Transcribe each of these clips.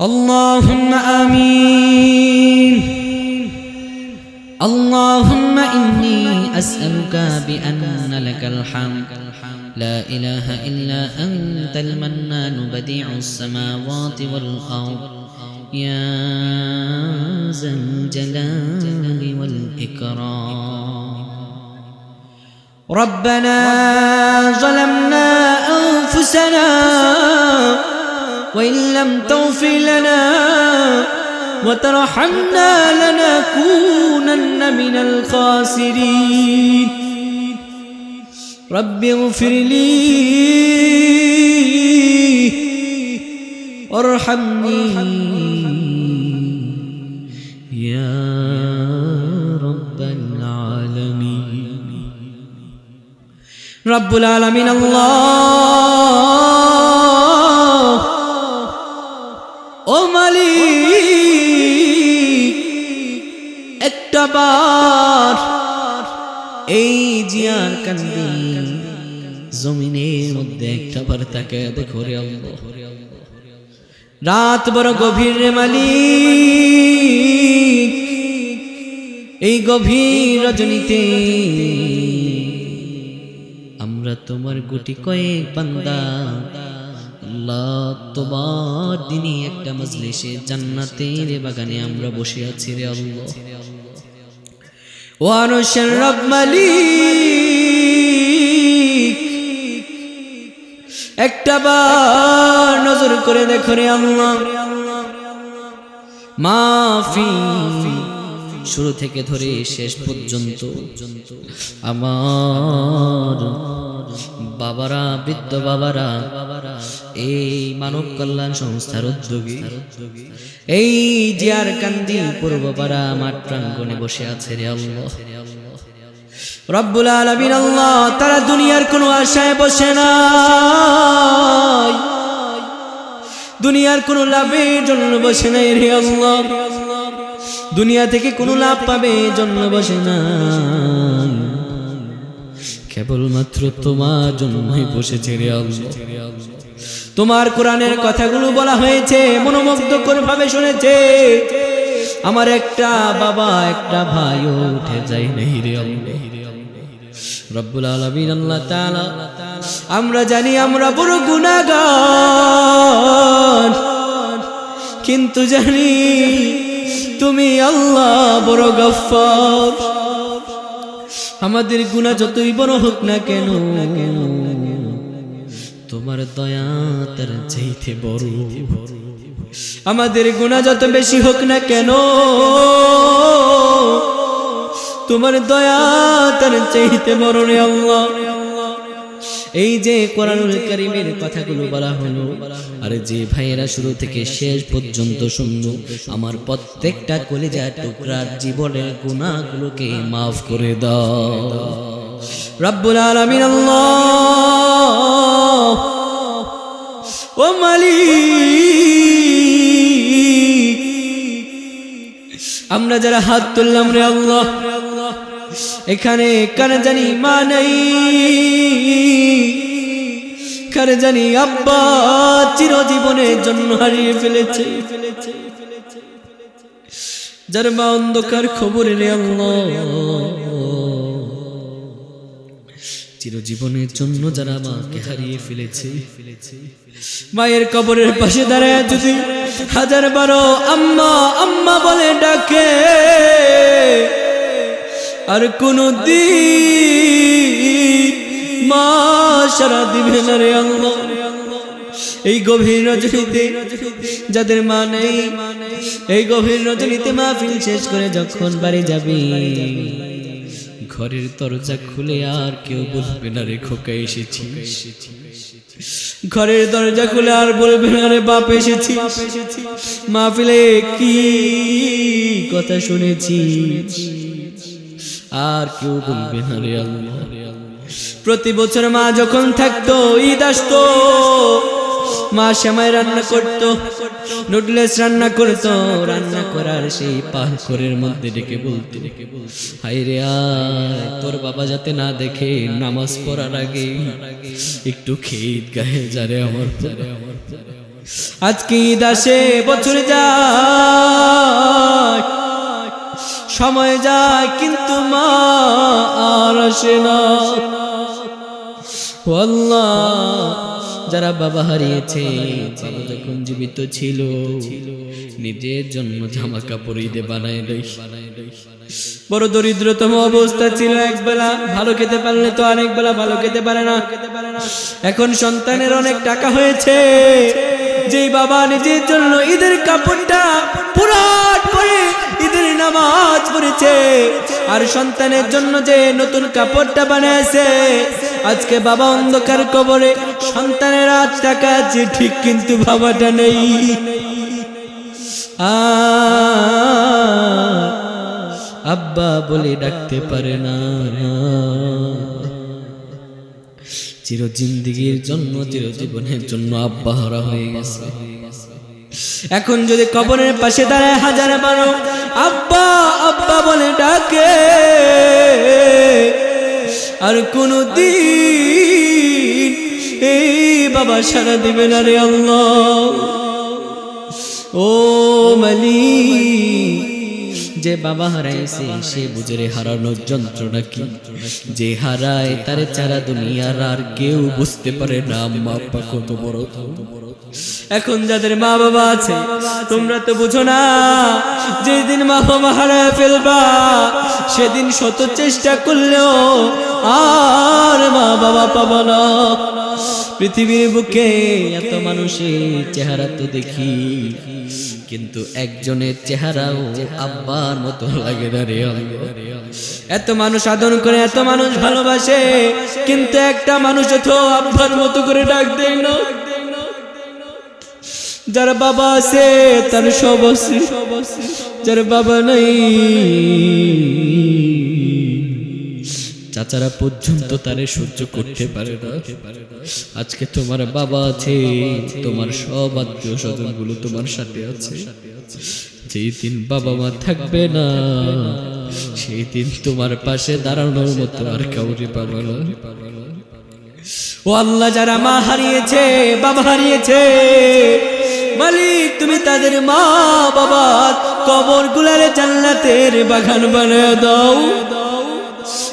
اللهم آمين. اللهم إني أسألك بأن لك الحمد. لا إله إلا أنت المنان بديع السماوات والأرض. يا ذا الجلال والإكرام. ربنا ظلمنا أنفسنا وإن لم تغفر لنا وترحمنا لنكونن من الخاسرين. رب اغفر لي وارحمني. يا رب العالمين. رب العالمين الله. মালিক, একটা বার এই জিয়ার কান্দি জমিনের মধ্যে একটা বার তাকে দেখো রে রাত বড় গভীর রে মালিক, এই গভীর রজনীতে আমরা তোমার গুটি কয়েক বান্দা আল্লাহ, তোমার দিনই একটা মজলিসে জান্নাতের বাগানে আমরা বসে আছি রে আল্লাহ। ও আরশের রব মালিক, একটা বার নজর করে দেখো রে মাফি শুরু থেকে ধরে শেষ পর্যন্ত আমার বাবারা, বৃদ্ধ বাবারা, এই মানব কল্যাণ সংস্থার উদ্যোগী। এই জিয়ার কান্দি পূর্বপাড়া মাঠ প্রাঙ্গনে বসে আছে রে আল্লাহ। তারা দুনিয়ার কোনো আশায় বসে না দুনিয়ার কোনো লাভের জন্য বসে নাই রে আল্লাহ। দুনিয়া থেকে কোনো লাভ পাবে জন্য বসে না কেবলমাত্র তোমার জন্যই বসেছে রে তোমার কোরআনের কথাগুলো বলা হয়েছে মনোমুগ্ধকর ভাবে শুনেছে। আমার একটা বাবা, একটা ভাইও উঠে যায় নাই রে রব্বুল আলামিন, আল্লাহ তাআলা, আমরা জানি আমরা বড় গুনাহগার। কিন্তু জানি তুমি আল্লাহ বড় গফফার। আমাদের গুণা যতই বড় হোক না কেন, তোমার দয়া তার চাইতে বড়। আমাদের গুণা যত বেশি হোক না কেন, তোমার দয়া তার চাইতে বড় রে আল্লাহ। এই যে কোরআনুল কারিমের কথাগুলো বলা হলো আর যে ভাইয়েরা শুরু থেকে শেষ পর্যন্ত শুনলো আমার প্রত্যেকটা কলিজা টুকরার জীবনের গুণাগুলোকে মাফ করে দাও। রব্বুল আলামিন আল্লাহ। ও মালিক। আমরা যারা হাত তুললাম রে আল্লাহ এখানে কার জানি মা নাই? কার জানি আব্বা চিরজীবনের জন্য হারিয়ে ফেলেছে। যার মা অন্ধকার খবর রে চিরজীবনের জন্য যারা মাকে হারিয়ে ফেলেছে। মায়ের কবরের পাশে দাঁড়ায় যদি হাজার বারো আম্মা আম্মা বলে ডাকে। আর কোন দিন মা সারা দিবে না রে আল্লাহ। এই গভীর রজনীতে যাদের মা নেই, এই গভীর রজনীতে মাহফিল শেষ করে যখন বাড়ি যাবি, ঘরের দরজা খুলে আর কেউ বলবে না রে খোকা এসেছি ঘরের দরজা খুলে আর বলবে না রে বাপ এসেছি মাহফিলে কি কথা শুনেছি আর কেউ বলবে না রে আল্লাহ। প্রতি বছর মা যখন থাকতো, ঈদ আসতো, মা শ্যামাই রান্না করত, নুডলস রান্না করতো, রান্না করার সেই পাহকরের মধ্যে ডেকে বলতো হাই রে আয়, তোর বাবা যাতে না দেখে নামাজ পড়ার আগে একটু খেয়ে গায়ে যারে আমার আমার আজকে ঈদ আসে, বছর যায় সময় যায়, কিন্তু মা আর আসে না। যারা বাবা হারিয়েছে, বাবা যখন জীবিত ছিল, নিজের জন্য জামা কাপড় ঈদে বানায় বড় দরিদ্রতম অবস্থা ছিল এক বেলা, ভালো খেতে পারলে তো অনেক বেলা ভালো খেতে পারে না। এখন সন্তানের অনেক টাকা হয়েছে, যেই বাবা নিজের জন্য ঈদের কাপড়টা পুরাট করে নামাজ পড়েছে। আর সন্তানের জন্য যে নতুন কাপড়টা বানাইছে আজকে বাবা অন্ধকার কবরে সন্তানের আজ টাকা আছে ঠিক কিন্তু বাবাটা নেই। আব্বা বলে ডাকতে পারে না। চির জিন্দিগির জন্য চিরজীবনের জন্য আব্বা হারা হয়ে গেছে। এখন যদি কবরের পাশে দাঁড়ায় হাজার বারো আব্বা আব্বা বলে ডাকে, আর কোনো দিন এই বাবা সারা দিবে না রে আল্লাহ। ও মালিক যে বাবা হারাইছে সে বুঝে রে হারানোর যন্ত্রণা কি? যে হারায় তার চারা দুনিয়ার আর কেউ বুঝতে পারে না আম্মা আব্বা কত বড় এখন যাদের মা বাবা আছে, তোমরা তো বুঝো না, যেদিন মা বাবা হারায় ফেলবা, সেদিন শত চেষ্টা করলেও আর মা বাবা পাবা না। পৃথিবীর বুকে এত মানুষের চেহারা তো দেখি কিন্তু একজনের চেহারাও আব্বার মতো লাগে না রে। এত মানুষ আদর করে, এত মানুষ ভালোবাসে, কিন্তু একটা মানুষ তো আব্বার মতো করে ডাক দেয় না যার বাবা আছে, তার সব যার বাবা নাই চাচারা পর্যন্ত তারে সহ্য করতে পারে না। আজকে তোমার বাবা আছে, তোমার সব আত্মীয় স্বজনগুলো তোমার সাথে আছে। যেই দিন বাবা মা থাকবে না, সেই দিন তোমার পাশে দাঁড়ানোর মতো আর কাউরে পাবা না। ও আল্লাহ, যারা মা হারিয়েছে, বাবা হারিয়েছে, মালিক, তুমি তাদের মা বাবা কবর গুলারে জান্নাতের বাগান বানিয়ে দাও।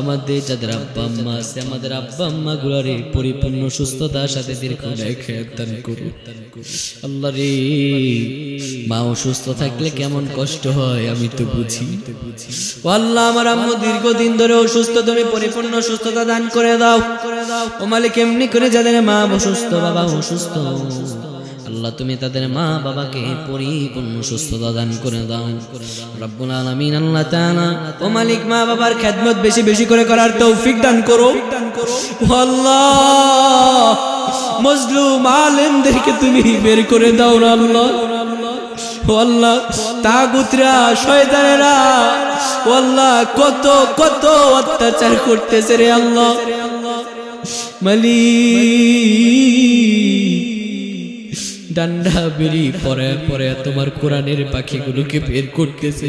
আমাদের যাদের আব্বা আম্মা আছে আমাদের আব্বা আম্মা গুলারে পরিপূর্ণ সুস্থতার সাথে দীর্ঘ দান করুন আল্লাহ রে মা অসুস্থ থাকলে কেমন কষ্ট হয় আমি তো বুঝি। আল্লাহ আমার আম্মু দীর্ঘদিন ধরে অসুস্থ তুমি পরিপূর্ণ সুস্থতা দান করে দাও। ও মালিক এমনি করে যাদের মা অসুস্থ বাবা অসুস্থ। আল্লাহ তুমি তাদের মা বাবাকে পরিপূর্ণ সুস্থতা দান করে দাও। রব্বুল আলামিন আল্লাহ তাআলা ও মালিক মা বাবার খেদমত বেশি বেশি করে করার তৌফিক দান করো। আল্লাহ মজলুম আলেমদেরকে তুমি বের করে দাও না আল্লাহ। আল্লাহ কত কত অত্যাচার করতেছে রে আল্লাহ। মালিক। ডান্ডা বেরি, পরে পরে তোমার কোরআনের পাখিগুলোকে বের করতেছে।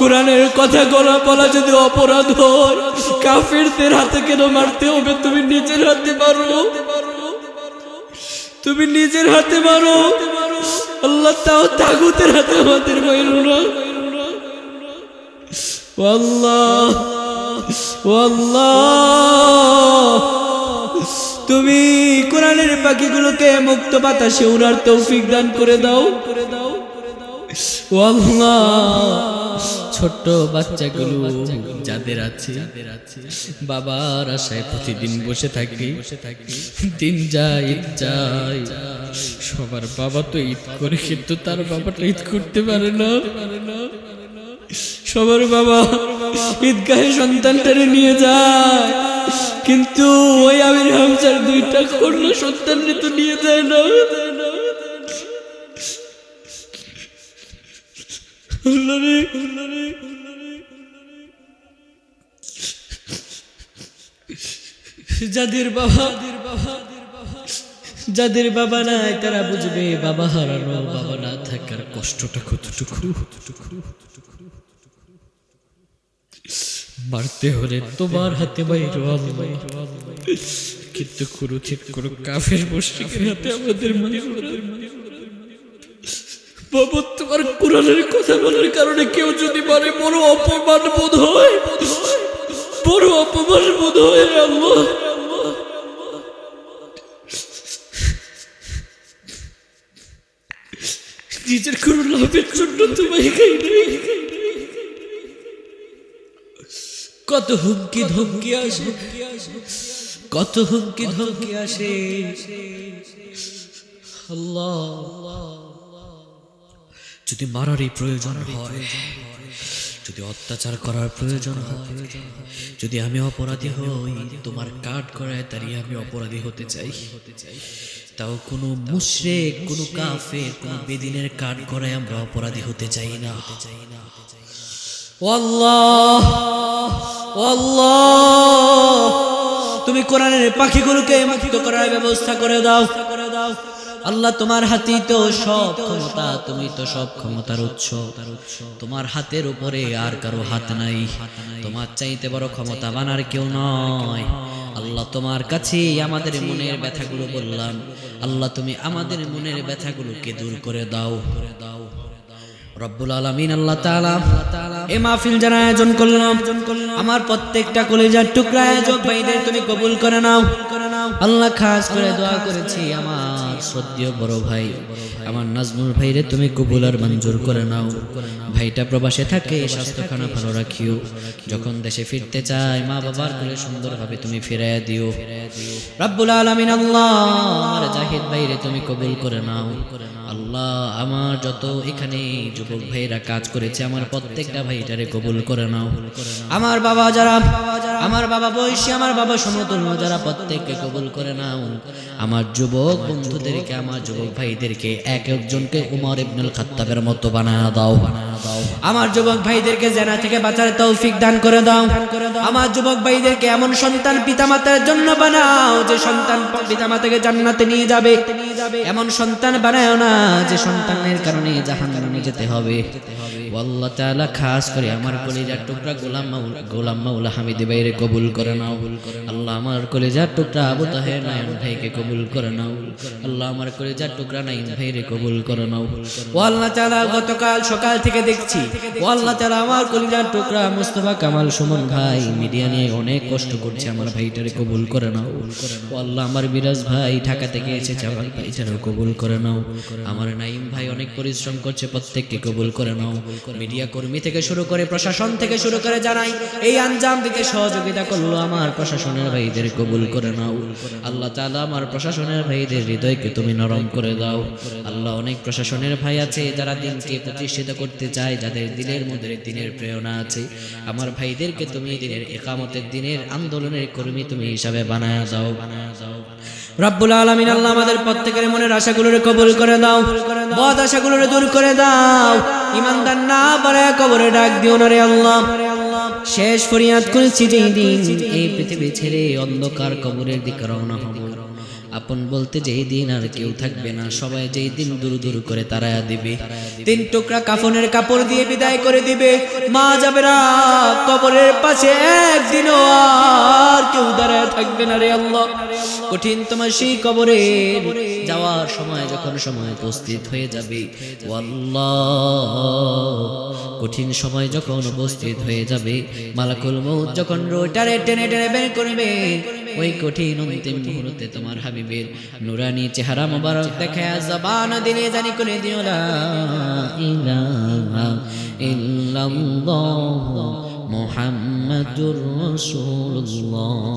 কোরআনের কথা গলা বলা যদি অপরাধ হয়, কাফিরদের হাতে কেন মারতে হবে তুমি নিজের হাতে মারো? তুমি নিজের হাতে মারো? আল্লাহ তাও তাগুতের হাতে আমাদের মাইরো না। আল্লাহ তুমি কোরআনের পাখিগুলোকে মুক্ত বাতাসে উড়ার তৌফিক দান করে দাও। করে দাও ছোট্ট বাচ্চাগুলো যাদের আছে, বাবার আশায় প্রতিদিন বসে থাকে। দিন যায়, ঈদ যায়। সবার বাবা তো ঈদ করে, কিন্তু তার বাবাটা ঈদ করতে পারে না। সবার বাবা ঈদগাহে সন্তানটারে নিয়ে যায়। কিন্তু ওই আমির হামসার দুইটা করল সন্তানরে তো নিয়ে যায় না। যাদের বাবা যাদের বাবা নাই, তারা বুঝবে বাবা হারানো, বাবা না থাকার কষ্টটা কতটুকু। মারতে হলে তোমার হাতে বাইর কিন্তু কাফের হাতে আমাদের বাবা, তোমার কোরআনের কথা বলার কারণে কেউ যদি মানে বড় অপমান বোধ হয়, বড় অপমান বোধ হয় নিজের কোনো লাভের জন্য তোমায় খাই নাই। কত হুমকি ধমকি আসে কত হুমকি ধমকি আসে। আল্লাহ। যদি মারারই প্রয়োজন হয় যদি অত্যাচার করার প্রয়োজন হয় যদি আমি অপরাধী হই তোমার কাঠ করায় দাঁড়িয়ে আমি অপরাধী হতে চাই। তাও কোনো মুশরেক কোনো কাফের কোনো বেদিনের কাঠ করায় আমরা অপরাধী হতে চাই না। ও আল্লাহ ও আল্লাহ তুমি কোরআনের পাখিগুলোকে মুক্ত করার ব্যবস্থা করে দাও। আল্লাহ, তোমার হাতেই তো সব ক্ষমতা, তুমি তো সব ক্ষমতার উৎস। তোমার হাতের উপরে আর কারও হাত নাই। তোমার চাইতে বড় ক্ষমতা বানার কেউ নয়। আল্লাহ, তোমার কাছেই আমাদের মনের ব্যথাগুলো বললাম। আল্লাহ, তুমি আমাদের মনের ব্যথাগুলোকে দূর করে দাও করে দাও। রব্বুল আলামিন আল্লাহ এ মাহফিল যারা আয়োজন করলাম আমার প্রত্যেকটা কলেজার টুকরা আয়োজক ভাইদের তুমি কবুল করে নাও। আল্লাহ খাস করে দোয়া করেছি আমার শ্রদ্ধেয় বড় ভাই। আমার নাজমুল ভাইরে তুমি কবুল আর মঞ্জুর করে নাও। ভাইটা প্রবাসে থাকে স্বাস্থ্যখানা ভালো রাখিও। যখন দেশে ফিরতে চায় মা বাবার করে সুন্দরভাবে তুমি ফিরাইয়া দিও। রব্বুল আলামিন আল্লাহ আমার জাহিদ ভাইরে তুমি কবুল করে নাও। আল্লাহ আমার যত এখানে যুবক ভাইরা কাজ করেছে, আমার প্রত্যেকটা ভাইটারে কবুল করে নাও। আমার বাবা যারা, আমার বাবা বয়সী, আমার বাবা সমতুল্য, যারা প্রত্যেককে কবুল করে নাও। আমার যুবক বন্ধুদেরকে, আমার যুবক ভাইদেরকে, এক একজনকে উমর ইবনুল খাত্তাবের মতো বানায় দাও। আমার যুবক ভাইদেরকে জেনা থেকে বাঁচার তৌফিক দান করে দাও। আমার যুবক ভাইদেরকে এমন সন্তান পিতামাতার জন্য বানাও, যে সন্তান পিতামাতাকে জান্নাতে নিয়ে যাবে। এমন সন্তান বানায় না যে সন্তানের কারণে জাহান্নামে যেতে হবে। আল্লাহ তাআলা খাস করে আমার কলিজার টুকরা গোলাম মাওলা গোলাম মাওলা হামিদি ভাইরে কবুল করে নাও। আল্লাহ আমার কলিজার টুকরা আবু তাহের নায়ন ভাইকে কবুল করে নাও। আল্লাহ আমার কলিজার টুকরা নাইন ভাইরে কবুল করে নাও। ও আল্লাহ তাআলা, গতকাল সকাল থেকে দেখছি, ও আল্লাহ তাআলা আমার কলিজার টুকরা মুস্তফা কামাল সুমন ভাই মিডিয়া নিয়ে অনেক কষ্ট করছে আমার ভাইটারে কবুল করে নাও। ও আল্লাহ আমার বিরাজ ভাই ঢাকা থেকে এসেছে, আমার ভাইটারে কবুল করে নাও। আমার নাইম ভাই অনেক পরিশ্রম করছে, প্রত্যেককে কবুল করে নাও। মিডিয়া কর্মী থেকে শুরু করে প্রশাসন থেকে শুরু করে জানাই, এই আঞ্জাম দিতে সহযোগিতা করল আমার প্রশাসনের ভাইদের কবুল করে নাও। আল্লাহ তাআলা আমার প্রশাসনের ভাইদের হৃদয়কে তুমি নরম করে দাও। আল্লাহ অনেক প্রশাসনের ভাই আছে যারা দিনকে প্রতিষ্ঠিত করতে চায়, যাদের দিনের মধ্যে দিনের প্রেরণা আছে। আমার ভাইদেরকে তুমি দিনের একামতের দিনের আন্দোলনের কর্মী তুমি হিসাবে বানায় দাও বানায় দাও। রব্বুল আলামিন আল্লাহ আমাদের প্রত্যেকের মনের আশাগুলোরে কবুল করে দাও, বদ আশাগুলোরে দূর করে দাও। ইমানদার না পারে কবরে ডাক দিও না রে আল্লাহ। শেষ ফরিয়াদ করেছি যেই দিন এই পৃথিবী ছেড়ে অন্ধকার কবরের দিকে রওনা হব। আপন বলতে যেই দিন আর কেউ থাকবে না, সবাই যেই দিন দূর দূর করে তারায়া দিবে। তিন টুকরা কাফনের কাপড় দিয়ে বিদায় করে দিবে। মা যাবে না, কবরের পাশে একদিনও আর কেউ দাঁড়ায় থাকবে না রে আল্লাহ। কঠিন তোমার সেই কবরে যাওয়ার সময় যখন সময় উপস্থিত হয়ে যাবে কঠিন সময় যখন উপস্থিত হয়ে যাবে, মালাকুল মৌত যখন রোটারে টেনে টেনে বের করবে ওই কঠিন অন্তিম মুহূর্তে তোমার হাবিবের নুরানি চেহারা মোবারক দেখে জবান দিলে জানি করে দিও লা ইলাহা ইল্লাল্লাহ মুহাম্মাদুর রাসূলুল্লাহ